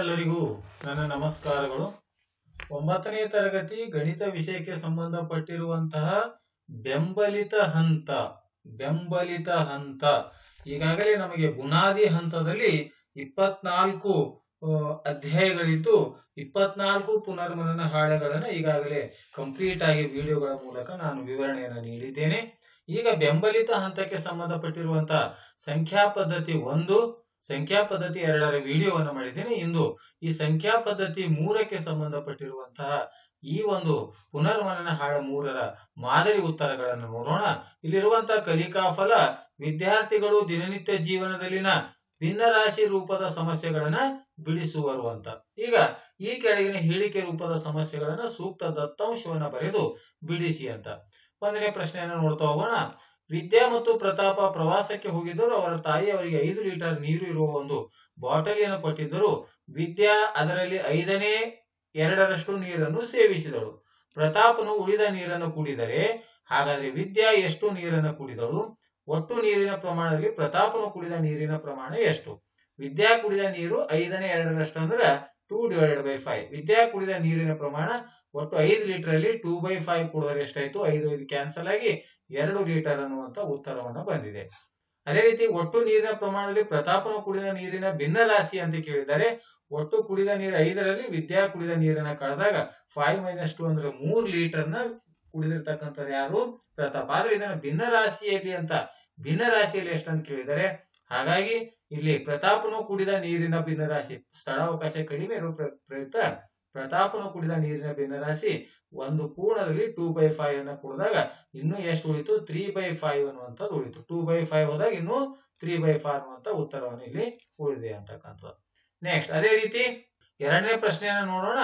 ಎಲ್ಲರಿಗೂ ನನ್ನ ನಮಸ್ಕಾರಗಳು. ಒಂಬತ್ತನೇ ತರಗತಿ ಗಣಿತ ವಿಷಯಕ್ಕೆ ಸಂಬಂಧಪಟ್ಟಿರುವಂತಹ ಬೆಂಬಲಿತ ಹಂತ ಬೆಂಬಲಿತ ಹಂತ. ಈಗಾಗಲೇ ನಮಗೆ ಬುನಾದಿ ಹಂತದಲ್ಲಿ ಇಪ್ಪತ್ನಾಲ್ಕು ಅಧ್ಯಾಯಗಳಿದ್ದು ಇಪ್ಪತ್ನಾಲ್ಕು ಪುನರ್ಮನನ ಹಾಳೆಗಳನ್ನ ಈಗಾಗಲೇ ಕಂಪ್ಲೀಟ್ ಆಗಿ ವಿಡಿಯೋಗಳ ಮೂಲಕ ನಾನು ವಿವರಣೆಯನ್ನು ನೀಡಿದ್ದೇನೆ. ಈಗ ಬೆಂಬಲಿತ ಹಂತಕ್ಕೆ ಸಂಬಂಧಪಟ್ಟಿರುವಂತಹ ಸಂಖ್ಯಾ ಪದ್ಧತಿ ಒಂದು ಸಂಖ್ಯಾ ಪದ್ಧತಿ ಎರಡರ ವಿಡಿಯೋವನ್ನು ಮಾಡಿದ್ದೇನೆ. ಇಂದು ಈ ಸಂಖ್ಯಾ ಪದ್ಧತಿ ಮೂರಕ್ಕೆ ಸಂಬಂಧಪಟ್ಟಿರುವಂತಹ ಈ ಒಂದು ಪುನರ್ಮನನ ಹಾಳ ಮೂರರ ಮಾದರಿ ಉತ್ತರಗಳನ್ನು ನೋಡೋಣ. ಇಲ್ಲಿರುವಂತಹ ಕಲಿಕಾ ಫಲ ವಿದ್ಯಾರ್ಥಿಗಳು ದಿನನಿತ್ಯ ಜೀವನದಲ್ಲಿನ ಭಿನ್ನರಾಶಿ ರೂಪದ ಸಮಸ್ಯೆಗಳನ್ನ ಬಿಡಿಸುವರು ಅಂತ ಈಗ ಈ ಕೆಳಗಿನ ಹೇಳಿಕೆ ರೂಪದ ಸಮಸ್ಯೆಗಳನ್ನ ಸೂಕ್ತ ದತ್ತಾಂಶವನ್ನ ಬರೆದು ಬಿಡಿಸಿ ಅಂತ. ಒಂದನೇ ಪ್ರಶ್ನೆಯನ್ನ ನೋಡ್ತಾ ಹೋಗೋಣ. ವಿದ್ಯಾ ಮತ್ತು ಪ್ರತಾಪ ಪ್ರವಾಸಕ್ಕೆ ಹೋಗಿದ್ದರು. ಅವರ ತಾಯಿ ಅವರಿಗೆ ಐದು ಲೀಟರ್ ನೀರು ಇರುವ ಒಂದು ಬಾಟಲಿಯನ್ನು ಕೊಟ್ಟಿದ್ದರು. ವಿದ್ಯಾ ಅದರಲ್ಲಿ ಐದನೇ, ಎರಡರಷ್ಟು ನೀರನ್ನು ಸೇವಿಸಿದಳು. ಪ್ರತಾಪನು ಉಳಿದ ನೀರನ್ನು ಕುಡಿದರೆ, ಹಾಗಾದ್ರೆ ವಿದ್ಯಾ ಎಷ್ಟು ನೀರನ್ನು ಕುಡಿದಳು? ಒಟ್ಟು ನೀರಿನ ಪ್ರಮಾಣದಲ್ಲಿ ಪ್ರತಾಪನು ಕುಡಿದ ನೀರಿನ ಪ್ರಮಾಣ ಎಷ್ಟು? ವಿದ್ಯಾ ಕುಡಿದ ನೀರು ಐದನೇ, ಎರಡರಷ್ಟು ಅಂದ್ರೆ two divided by five Vidya ಕುಡಿದ ನೀರಿನ ಪ್ರಮಾಣ ಒಟ್ಟು ಐದು ಲೀಟರ್ ಅಲ್ಲಿ ಟೂ ಬೈ ಫೈವ್ ಕುಡಿದ್ರೆ ಎಷ್ಟಾಯ್ತು? ಐದು. ಐದು ಕ್ಯಾನ್ಸಲ್ ಆಗಿ ಎರಡು ಲೀಟರ್ ಅನ್ನುವಂತ ಉತ್ತರವನ್ನ ಬಂದಿದೆ. ಅದೇ ರೀತಿ ಒಟ್ಟು ನೀರಿನ ಪ್ರಮಾಣದಲ್ಲಿ ಪ್ರತಾಪನ ಕುಡಿದ ನೀರಿನ ಭಿನ್ನ ರಾಶಿ ಅಂತ ಕೇಳಿದರೆ, ಒಟ್ಟು ಕುಡಿದ ನೀರು ಐದರಲ್ಲಿ ವಿದ್ಯಾ ಕುಡಿದ ನೀರನ್ನ ಕಳೆದಾಗ ಫೈವ್ ಮೈನಸ್ ಟು ಅಂದ್ರೆ ಮೂರ್ ಲೀಟರ್ನ ಕುಡಿದಿರ್ತಕ್ಕಂಥದ್ದು ಯಾರು? ಪ್ರತಾಪ. ಆದ್ರೆ ಇದನ್ನ ಭಿನ್ನ ರಾಶಿಯಲ್ಲಿ ಅಂತ ಭಿನ್ನ ರಾಶಿಯಲ್ಲಿ ಎಷ್ಟಂತ ಕೇಳಿದರೆ, ಹಾಗಾಗಿ ಇಲ್ಲಿ ಪ್ರತಾಪನು ಕುಡಿದ ನೀರಿನ ಭಿನ್ನರಾಶಿ. ಸ್ಥಳಾವಕಾಶ ಕಡಿಮೆ ಇರುವ ಪ್ರ- ಪ್ರಯುಕ್ತ ಪ್ರತಾಪನು ಕುಡಿದ ನೀರಿನ ಭಿನ್ನರಾಶಿ ಒಂದು ಪೂರ್ಣದಲ್ಲಿ ಟೂ ಬೈ ಫೈವ್ ಅನ್ನ ಕುಡಿದಾಗ ಇನ್ನು ಎಷ್ಟು ಉಳಿತು? ತ್ರೀ ಬೈ ಫೈವ್ ಅನ್ನುವಂಥದ್ದು ಉಳಿತು. ಟೂ ಬೈ ಫೈವ್ ಹೋದಾಗ ಇನ್ನು ತ್ರೀ ಬೈ ಫೈವ್ ಅನ್ನುವಂಥ ಉತ್ತರವನ್ನು ಇಲ್ಲಿ ಉಳಿದಿದೆ ಅಂತಕ್ಕಂಥದ್ದು. ನೆಕ್ಸ್ಟ್ ಅದೇ ರೀತಿ ಎರಡನೇ ಪ್ರಶ್ನೆಯನ್ನು ನೋಡೋಣ.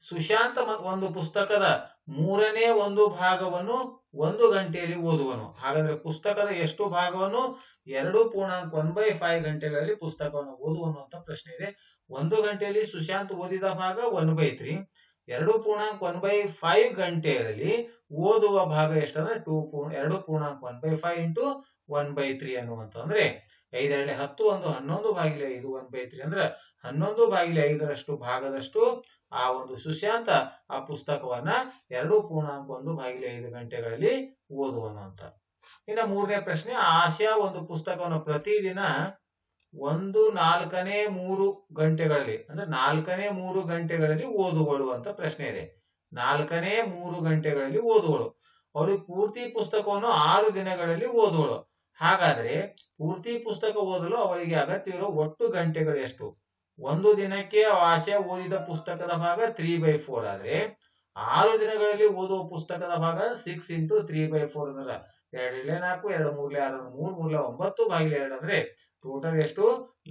ಸುಶಾಂತ ಒಂದು ಪುಸ್ತಕದ ಮೂರನೇ ಒಂದು ಭಾಗವನ್ನು ಒಂದು ಗಂಟೆಯಲ್ಲಿ ಓದುವನು. ಹಾಗಾದ್ರೆ ಪುಸ್ತಕದ ಎಷ್ಟು ಭಾಗವನ್ನು? ಎರಡು ಪೂರ್ಣಾಂಕ ಒನ್ ಬೈ ಫೈವ್ ಗಂಟೆಗಳಲ್ಲಿ ಪುಸ್ತಕವನ್ನು ಓದುವನು ಅಂತ ಪ್ರಶ್ನೆ ಇದೆ. ಒಂದು ಗಂಟೆಯಲ್ಲಿ ಸುಶಾಂತ್ ಓದಿದ ಭಾಗ ಒನ್ ಬೈ ತ್ರೀ ಎರಡು ಪೂರ್ಣಾಂಕ ಒನ್ ಬೈ ಫೈವ್ ಗಂಟೆಗಳಲ್ಲಿ ಓದುವ ಭಾಗ ಎಷ್ಟಂದ್ರೆ ಟೂ ಪೂರ್ಣ, ಎರಡು ಪೂರ್ಣಾಂಕ one by five into one by three ಅನ್ನುವಂತ ಅಂದ್ರೆ ಐದರಲ್ಲಿ ಹತ್ತು ಒಂದು ಹನ್ನೊಂದು ಬಾಗಿಲೆ ಐದು ಒನ್ ಬೈ ತ್ರೀ ಅಂದ್ರೆ ಹನ್ನೊಂದು ಬಾಗಿಲೆ ಐದರಷ್ಟು ಭಾಗದಷ್ಟು ಆ ಒಂದು ಸುಶಾಂತ ಆ ಪುಸ್ತಕವನ್ನ ಎರಡು ಪೂರ್ಣಾಂಕ ಒಂದು ಬಾಗಿಲೆ ಐದು ಗಂಟೆಗಳಲ್ಲಿ ಓದುವನು ಅಂತ. ಇನ್ನ ಮೂರನೇ ಪ್ರಶ್ನೆ, ಆಶಾ ಒಂದು ಪುಸ್ತಕವನ್ನು ಪ್ರತಿದಿನ ಒಂದು ನಾಲ್ಕನೇ ಮೂರು ಗಂಟೆಗಳಲ್ಲಿ, ಅಂದ್ರೆ ನಾಲ್ಕನೇ ಮೂರು ಗಂಟೆಗಳಲ್ಲಿ ಅಂತ ಪ್ರಶ್ನೆ ಇದೆ. ನಾಲ್ಕನೇ ಮೂರು ಗಂಟೆಗಳಲ್ಲಿ ಓದುಗಳು. ಅವಳು ಪೂರ್ತಿ ಪುಸ್ತಕವನ್ನು ಆರು ದಿನಗಳಲ್ಲಿ ಓದುವಳು ಹಾಗಾದ್ರೆ ಪೂರ್ತಿ ಪುಸ್ತಕ ಓದಲು ಅವಳಿಗೆ ಅಗತ್ಯವಿರುವ ಒಟ್ಟು ಗಂಟೆಗಳು ಎಷ್ಟು? ಒಂದು ದಿನಕ್ಕೆ ಆಶೆ ಓದಿದ ಪುಸ್ತಕದ ಭಾಗ ತ್ರೀ ಬೈ ಫೋರ್ ಆದ್ರೆ ಆರು ದಿನಗಳಲ್ಲಿ ಓದುವ ಪುಸ್ತಕದ ಭಾಗ six into three by four ಅಂದ್ರೆ ಎರಡಲೇ ನಾಲ್ಕು, ಎರಡು ಮೂರ್ಲೆ ಆರು, ಮೂರ್ ಮೂರ್ಲೆ ಒಂಬತ್ತು ಬಾಗಿಲು ಎರಡು ಅಂದ್ರೆ ಟೋಟಲ್ ಎಷ್ಟು?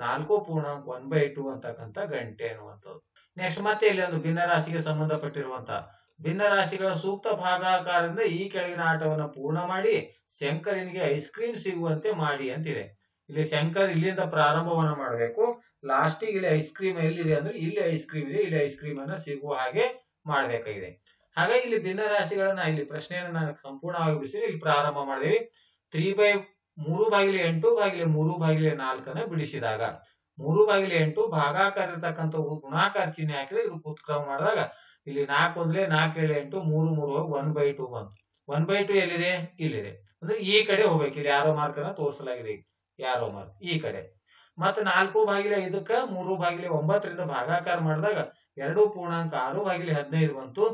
ನಾಲ್ಕು ಪೂರ್ಣಾಂಕ ಒನ್ ಬೈ ಟು ಅಂತಕ್ಕಂಥ ಗಂಟೆ ಅನ್ನುವಂಥದ್ದು ನೆಕ್ಸ್ಟ್ ಮತ್ತೆ ಇಲ್ಲಿ ಒಂದು ಭಿನ್ನ ರಾಶಿಗೆ ಸಂಬಂಧಪಟ್ಟಿರುವಂತ ಭಿನ್ನ ರಾಶಿಗಳ ಸೂಕ್ತ ಭಾಗಾಕಾರದಿಂದ ಈ ಕೆಳಗಿನ ಆಟವನ್ನು ಪೂರ್ಣ ಮಾಡಿ ಶಂಕರನಿಗೆ ಐಸ್ ಕ್ರೀಮ್ ಸಿಗುವಂತೆ ಮಾಡಿ ಅಂತಿದೆ. ಇಲ್ಲಿ ಶಂಕರ್ ಇಲ್ಲಿಂದ ಪ್ರಾರಂಭವನ್ನ ಮಾಡಬೇಕು. ಲಾಸ್ಟಿಗೆ ಇಲ್ಲಿ ಐಸ್ ಕ್ರೀಮ್ ಎಲ್ಲಿದೆ ಅಂದ್ರೆ ಇಲ್ಲಿ ಐಸ್ ಕ್ರೀಮ್ ಇದೆ, ಇಲ್ಲಿ ಐಸ್ ಕ್ರೀಮ್ ಅನ್ನ ಸಿಗುವ ಹಾಗೆ ಮಾಡಬೇಕಾಗಿದೆ. ಹಾಗಾಗಿ ಇಲ್ಲಿ ಭಿನ್ನ ರಾಶಿಗಳನ್ನ ಇಲ್ಲಿ ಪ್ರಶ್ನೆಯನ್ನು ನಾನು ಸಂಪೂರ್ಣವಾಗಿ ಬಿಡಿಸಿ ಇಲ್ಲಿ ಪ್ರಾರಂಭ ಮಾಡಿದೀವಿ. ತ್ರೀ ಬೈ ಮೂರು ಬಾಗಿಲೆ ಎಂಟು ಬಾಗಿಲೆ ಮೂರು ಬಾಗಿಲೆ ನಾಲ್ಕನ್ನ ಬಿಡಿಸಿದಾಗ, ಮೂರು ಬಾಗಿಲೆ ಎಂಟು ಭಾಗಾಕಾರ ಇರ್ತಕ್ಕಂಥ ಗುಣಾಕಾರ ಚಿಹ್ನೆ ಹಾಕಿದ್ರೆ ಇದು ಉತ್ಕ್ರಮ ಮಾಡಿದಾಗ, ಇಲ್ಲಿ ನಾಲ್ಕು ಅಂದ್ರೆ ನಾಲ್ಕು ಏಳು ಎಂಟು ಮೂರು ಮೂರು ಹೋಗಿ ಒನ್ ಬೈ ಟು ಬಂತು. ಒನ್ ಬೈ ಟು ಎಲ್ಲಿದೆ? ಇಲ್ಲಿದೆ. ಅಂದ್ರೆ ಈ ಕಡೆ ಹೋಗ್ಬೇಕು. ಇಲ್ಲಿ ಯಾರೋ ಮಾರ್ಕ್ ಅನ್ನ ತೋರಿಸಲಾಗಿದೆ. ಯಾರೋ ಮಾರ್ಕ್ ಈ ಕಡೆ. ಮತ್ತೆ ನಾಲ್ಕು ಬಾಗಿಲೆ ಐದಕ್ಕ, ಮೂರು ಬಾಗಿಲೆ ಒಂಬತ್ತರಿಂದ ಭಾಗಾಕಾರ ಮಾಡಿದಾಗ ಎರಡು ಪೂರ್ಣಾಂಕ ಆರು ಬಾಗಿಲೆ ಹದಿನೈದು ಬಂತು.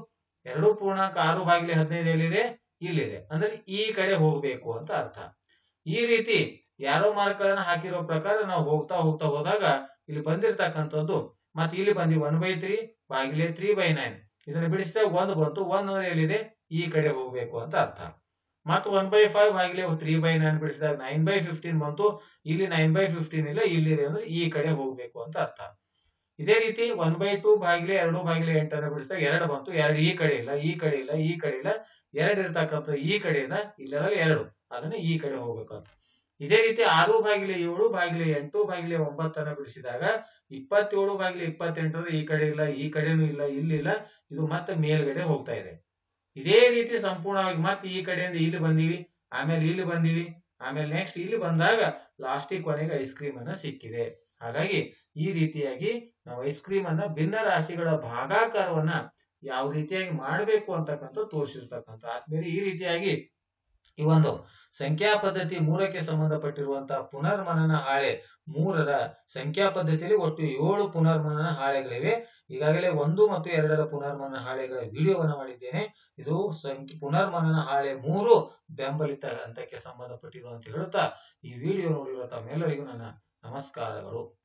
ಎರಡು ಪೂರ್ಣಾಂಕ ಆರು ಬಾಗಿಲೆ ಹದಿನೈದು ಎಲ್ಲಿದೆ? ಇಲ್ಲಿದೆ. ಅಂದ್ರೆ ಈ ಕಡೆ ಹೋಗ್ಬೇಕು ಅಂತ ಅರ್ಥ. ಈ ರೀತಿ ಯಾರೋ ಮಾರ್ಕ್ಗಳನ್ನ ಹಾಕಿರೋ ಪ್ರಕಾರ ನಾವು ಹೋಗ್ತಾ ಹೋಗ್ತಾ ಹೋದಾಗ ಇಲ್ಲಿ ಬಂದಿರ್ತಕ್ಕಂಥದ್ದು, ಮತ್ತೆ ಇಲ್ಲಿ ಬಂದಿ ಒನ್ ಬೈ ತ್ರೀ ಬಾಗಿಲೆ ತ್ರೀ ಬೈ ನೈನ್ ಇದನ್ನ ಬಿಡಿಸಿದಾಗ ಒಂದು ಬಂತು. ಒಂದ್ ಎಲ್ಲಿದೆ? ಈ ಕಡೆ ಹೋಗ್ಬೇಕು ಅಂತ ಅರ್ಥ. ಮತ್ತೆ ಒನ್ ಬೈ ಫೈವ್ ಬಾಗಿಲೆ ತ್ರೀ ಬೈ ನೈನ್ ಬಿಡಿಸಿದಾಗ ನೈನ್ ಬೈ ಫಿಫ್ಟೀನ್ ಬಂತು, ಇಲ್ಲಿ ನೈನ್ ಬೈ ಫಿಫ್ಟೀನ್ ಇಲ್ಲ, ಇಲ್ಲಿ ಅಂದ್ರೆ ಈ ಕಡೆ ಹೋಗ್ಬೇಕು ಅಂತ ಅರ್ಥ. ಇದೇ ರೀತಿ ಒನ್ ಬೈ ಟೂ ಬಾಗಿಲೆ ಎರಡು ಬಾಗಿಲೆ ಎಂಟನ್ನು ಬಿಡಿಸಿದಾಗ ಎರಡು ಬಂತು, ಎರಡು ಈ ಕಡೆ ಇಲ್ಲ, ಈ ಕಡೆ ಇಲ್ಲ, ಈ ಕಡೆ ಇಲ್ಲ, ಎರಡು ಇರ್ತಕ್ಕಂಥ ಈ ಕಡೆಯಿಂದ ಇಲ್ಲ ಇಲ್ಲರಲ್ಲಿ ಎರಡು, ಅದನ್ನ ಈ ಕಡೆ ಹೋಗ್ಬೇಕು ಅಂತ. ಇದೇ ರೀತಿ ಆರು ಬಾಗಿಲೆ ಏಳು, ಬಾಗಿಲೆ ಎಂಟು, ಬಾಗಿಲೆ ಒಂಬತ್ತನ್ನ ಬಿಡಿಸಿದಾಗ ಇಪ್ಪತ್ತೇಳು ಬಾಗಿಲೆ ಇಪ್ಪತ್ತೆಂಟು ಈ ಕಡೆ ಇಲ್ಲ, ಈ ಕಡೆನೂ ಇಲ್ಲ ಇಲ್ಲಿಲ್ಲ ಇದು ಮತ್ತೆ ಮೇಲ್ಗಡೆ ಹೋಗ್ತಾ ಇದೆ. ಇದೇ ರೀತಿ ಸಂಪೂರ್ಣವಾಗಿ ಮತ್ತೆ ಈ ಕಡೆಯಿಂದ ಇಲ್ಲಿ ಬಂದೀವಿ, ಆಮೇಲೆ ಇಲ್ಲಿ ಬಂದೀವಿ, ಆಮೇಲೆ ನೆಕ್ಸ್ಟ್ ಇಲ್ಲಿ ಬಂದಾಗ ಲಾಸ್ಟಿಗೆ ಕೊನೆಗೆ ಐಸ್ ಕ್ರೀಮ್ ಅನ್ನ ಸಿಕ್ಕಿದೆ. ಹಾಗಾಗಿ ಈ ರೀತಿಯಾಗಿ ನಾವು ಐಸ್ ಕ್ರೀಮ್ ಅನ್ನ ಭಿನ್ನ ರಾಶಿಗಳ ಭಾಗಾಕಾರವನ್ನ ಯಾವ ರೀತಿಯಾಗಿ ಮಾಡಬೇಕು ಅಂತಕ್ಕಂಥ ತೋರಿಸಿರ್ತಕ್ಕಂಥ ಆದ್ಮೇಲೆ ಈ ರೀತಿಯಾಗಿ ಈ ಒಂದು ಸಂಖ್ಯಾ ಪದ್ಧತಿ ಮೂರಕ್ಕೆ ಸಂಬಂಧಪಟ್ಟಿರುವಂತಹ ಪುನರ್ಮನನ ಹಾಳೆ ಮೂರರ ಸಂಖ್ಯಾ ಪದ್ಧತಿಯಲ್ಲಿ ಒಟ್ಟು ಏಳು ಪುನರ್ಮನನ ಹಾಳೆಗಳಿವೆ. ಈಗಾಗಲೇ ಒಂದು ಮತ್ತು ಎರಡರ ಪುನರ್ಮನನ ಹಾಳೆಗಳ ವಿಡಿಯೋವನ್ನು ಮಾಡಿದ್ದೇನೆ. ಇದು ಸಂಖ್ಯೆ ಪುನರ್ಮನನ ಹಾಳೆ ಮೂರು ಬೆಂಬಲಿತ ಹಂತಕ್ಕೆ ಸಂಬಂಧಪಟ್ಟಿರುವಂತ ಅಂತ ಹೇಳ್ತಾ ಈ ವಿಡಿಯೋ ನೋಡಿರುವ ತಮ್ಮೆಲ್ಲರಿಗೂ ನನ್ನ ನಮಸ್ಕಾರಗಳು.